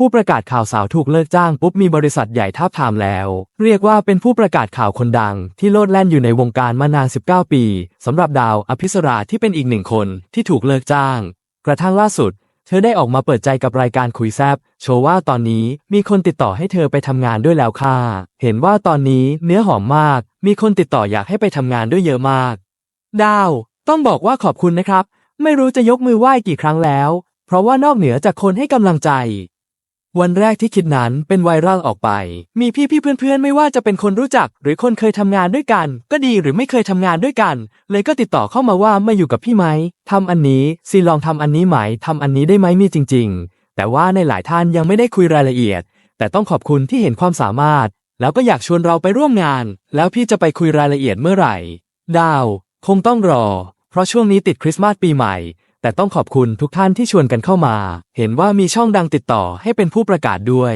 ผู้ประกาศข่าวสาวถูกเลิกจ้างปุ๊บมีบริษัทใหญ่ท้าบทามแล้ว เรียกว่าเป็นผู้ประกาศข่าวคนดัง ที่โลดแล่นอยู่ในวงการมานาน 19 ปีสำหรับดาวอภิสราที่เป็นอีกหนึ่งคนที่ถูกเลิกจ้าง กระทั่งล่าสุด เธอได้ออกมาเปิดใจกับรายการคุยแซบโชว์ว่าตอนนี้มีคนติดต่อให้เธอไปทำงานด้วยแล้วค่ะ เห็นว่าตอนนี้เนื้อหอมมาก มีคนติดต่ออยากให้ไปทำงานด้วยเยอะมาก ดาว ต้องบอกว่าขอบคุณนะครับ ไม่รู้จะยกมือไหว้กี่ครั้งแล้ว เพราะว่านอกเหนือจากคนให้กำลังใจ วันแรกที่คิดนั้นเป็นไวรัลออกไป มีพี่ๆเพื่อนๆ ไม่ว่าจะเป็นคนรู้จัก หรือคนเคยทำงานด้วยกัน ก็ดีหรือไม่เคยทำงานด้วยกัน เลยก็ติดต่อเข้ามาว่ามาอยู่กับพี่ไหมทำอันนี้ซีลองทำอันนี้ไหมทำอันนี้ได้ไหมมีจริง ๆ แต่ว่าในหลายท่านยังไม่ได้คุยรายละเอียด แต่ต้องขอบคุณที่เห็นความสามารถ แล้วก็อยากชวนเราไปร่วมงาน แล้วพี่จะไปคุยรายละเอียดเมื่อไหร่ ดาว คงต้องรอ เพราะช่วงนี้ติดคริสต์มาสปีใหม่ แต่ต้องขอบคุณทุกท่านที่ชวนกันเข้ามา เห็นว่ามีช่องดังติดต่อให้เป็นผู้ประกาศด้วย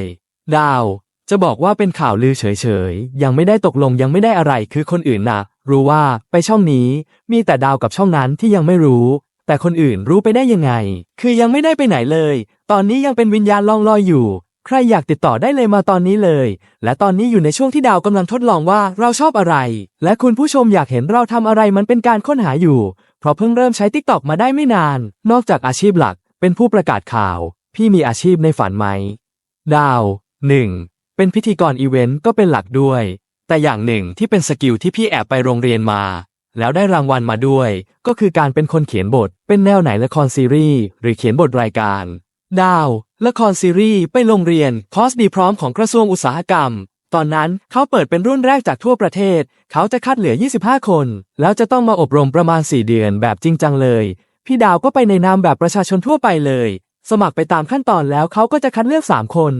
ดาว จะบอกว่าเป็นข่าวลือเฉยๆ ยังไม่ได้ตกลงยังไม่ได้อะไรคือคนอื่นนะรู้ว่าไปช่องนี้ มีแต่ดาวกับช่องนั้นที่ยังไม่รู้ แต่คนอื่นรู้ไปได้ยังไง คือยังไม่ได้ไปไหนเลย ตอนนี้ยังเป็นวิญญาณล่องลอยอยู่ ใครอยากติดต่อได้เลยมาตอนนี้เลย และตอนนี้อยู่ในช่วงที่ดาวกำลังทดลองว่าเราชอบอะไร และคุณผู้ชมอยากเห็นเราทำอะไรมันเป็นการค้นหาอยู่ เพราะเพิ่งเริ่มใช้ t ิ k t o k มาได้ไม่นาน นอกจากอาชีพหลัก เป็นผู้ประกาศข่าว พี่มีอาชีพในฝันไหม ดาว 1. เป็นพิธีกรอีเวนต์ก็เป็นหลักด้วย แต่อย่างหนึ่งที่เป็นสกิลที่พี่แอบไปโรงเรียนมา แล้วได้รางวัลมาด้วย ก็คือการเป็นคนเขียนบท เป็นแนวไหนละครซีรีส์หรือเขียนบทรายการ ดาว ละครซีรีส์ไปโรงเรียน คอร์สดีพร้อมของกระทรวงอุตสาหกรรม ตอนนั้นเขาเปิดเป็นรุ่นแรกจากทั่วประเทศ เขาจะคัดเหลือ 25 คน แล้วจะต้องมาอบรมประมาณ 4 เดือนแบบจริงจังเลย พี่ดาวก็ไปในนามแบบประชาชนทั่วไปเลย สมัครไปตามขั้นตอนแล้วเขาก็จะคัดเลือก 3 คน